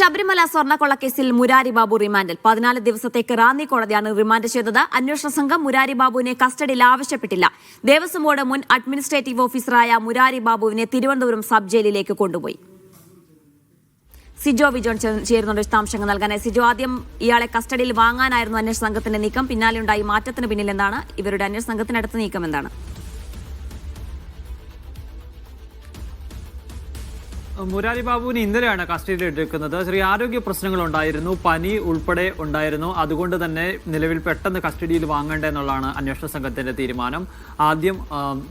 ശബരിമല സ്വർണക്കൊള്ളക്കേസിൽ മുരാരി ബാബു റിമാൻഡിൽ. പതിനാല് ദിവസത്തേക്ക് റാന്നി കോടതിയാണ് റിമാൻഡ് ചെയ്തത്. അന്വേഷണ സംഘം മുരാരി ബാബുവിനെ കസ്റ്റഡിയിൽ ആവശ്യപ്പെട്ടില്ല. ദേവസ്വം ബോർഡ് മുൻ അഡ്മിനിസ്ട്രേറ്റീവ് ഓഫീസറായ മുരാരി ബാബുവിനെ തിരുവനന്തപുരം സബ് ജയിലിലേക്ക് കൊണ്ടുപോയി. സിജോ വിജോൺ ചേരുന്ന വിശദാംശങ്ങൾ നൽകാൻ. സിജോ ആദ്യം ഇയാളെ കസ്റ്റഡിയിൽ വാങ്ങാനായിരുന്നു അന്വേഷണ സംഘത്തിന്റെ നീക്കം. പിന്നാലെ ഉണ്ടായി മാറ്റത്തിന് പിന്നിൽ എന്താണ് ഇവരുടെ അന്വേഷണ സംഘത്തിനടുത്ത നീക്കം എന്താണ്? മുരാരി ബാബുവിന് ഇന്നലെയാണ് കസ്റ്റഡിയിൽ എടുക്കുന്നത്. ചെറിയ ആരോഗ്യ പ്രശ്നങ്ങൾ ഉണ്ടായിരുന്നു. പനി ഉൾപ്പെടെ ഉണ്ടായിരുന്നു. അതുകൊണ്ട് തന്നെ നിലവിൽ പെട്ടെന്ന് കസ്റ്റഡിയിൽ വാങ്ങേണ്ട എന്നുള്ളതാണ് അന്വേഷണ സംഘത്തിന്റെ തീരുമാനം. ആദ്യം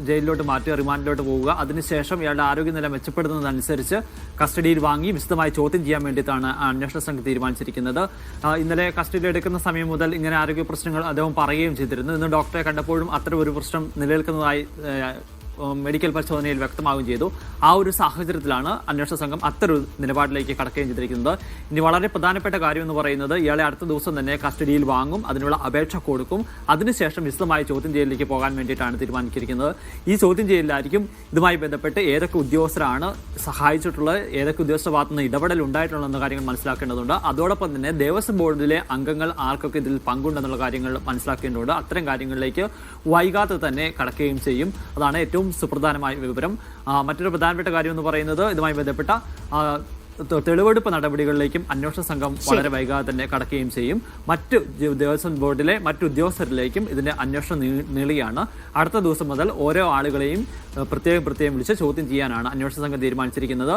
ജയിലിലോട്ട് മാറ്റി റിമാൻഡിലോട്ട് പോവുക. അതിനുശേഷം ഇയാളുടെ ആരോഗ്യനില മെച്ചപ്പെടുന്നതനുസരിച്ച് കസ്റ്റഡിയിൽ വാങ്ങി വിശദമായി ചോദ്യം ചെയ്യാൻ വേണ്ടിയിട്ടാണ് അന്വേഷണ സംഘം തീരുമാനിച്ചിരിക്കുന്നത്. ഇന്നലെ കസ്റ്റഡിയിൽ എടുക്കുന്ന സമയം മുതൽ ഇങ്ങനെ ആരോഗ്യ പ്രശ്നങ്ങൾ അദ്ദേഹം പറയുകയും ചെയ്തിരുന്നു. ഇന്ന് ഡോക്ടറെ കണ്ടപ്പോഴും അത്തരം ഒരു പ്രശ്നം നിലനിൽക്കുന്നതായി മെഡിക്കൽ പരിശോധനയിൽ വ്യക്തമാവുകയും ചെയ്തു. ആ ഒരു സാഹചര്യത്തിലാണ് അന്വേഷണ സംഘം അത്തരൊരു നിലപാടിലേക്ക് കടക്കുകയും ചെയ്തിരിക്കുന്നത്. ഇനി വളരെ പ്രധാനപ്പെട്ട കാര്യം എന്ന് പറയുന്നത് ഇയാളെ അടുത്ത ദിവസം തന്നെ കസ്റ്റഡിയിൽ വാങ്ങും അതിനുള്ള അപേക്ഷ കൊടുക്കും. അതിനുശേഷം വിശദമായ ചോദ്യം ചെയ്യലിലേക്ക് പോകാൻ വേണ്ടിയിട്ടാണ് തീരുമാനിച്ചിരിക്കുന്നത്. ഈ ചോദ്യം ചെയ്യലിലായിരിക്കും ഇതുമായി ബന്ധപ്പെട്ട് ഏതൊക്കെ ഉദ്യോഗസ്ഥരാണ് സഹായിച്ചിട്ടുള്ളത് ഏതൊക്കെ ഉദ്യോഗസ്ഥ ഭാഗത്തു നിന്ന് ഇടപെടൽ ഉണ്ടായിട്ടുള്ളതെന്ന കാര്യങ്ങൾ മനസ്സിലാക്കേണ്ടതുണ്ട്. അതോടൊപ്പം തന്നെ ദേവസ്വം ബോർഡിലെ അംഗങ്ങൾ ആർക്കൊക്കെ ഇതിൽ പങ്കുണ്ടെന്നുള്ള കാര്യങ്ങൾ മനസ്സിലാക്കേണ്ടതുണ്ട്. അത്തരം കാര്യങ്ങളിലേക്ക് വൈകാതെ തന്നെ കടക്കുകയും ചെയ്യും. അതാണ് ഏറ്റവും സുപ്രധാനമായ വിവരം. മറ്റൊരു പ്രധാനപ്പെട്ട കാര്യം എന്ന് പറയുന്നത് ഇതുമായി ബന്ധപ്പെട്ട തെളിവെടുപ്പ് നടപടികളിലേക്കും അന്വേഷണ സംഘം വളരെ വൈകാതെ തന്നെ കടക്കുകയും ചെയ്യും. മറ്റ് ദേവസ്വം ബോർഡിലെ മറ്റു ഉദ്യോഗസ്ഥരിലേക്കും ഇതിന്റെ അന്വേഷണം നീളിയാണ് നീളുകയാണ്. അടുത്ത ദിവസം മുതൽ ഓരോ ആളുകളെയും പ്രത്യേകം പ്രത്യേകം വിളിച്ച് ചോദ്യം ചെയ്യാനാണ് അന്വേഷണ സംഘം തീരുമാനിച്ചിരിക്കുന്നത്.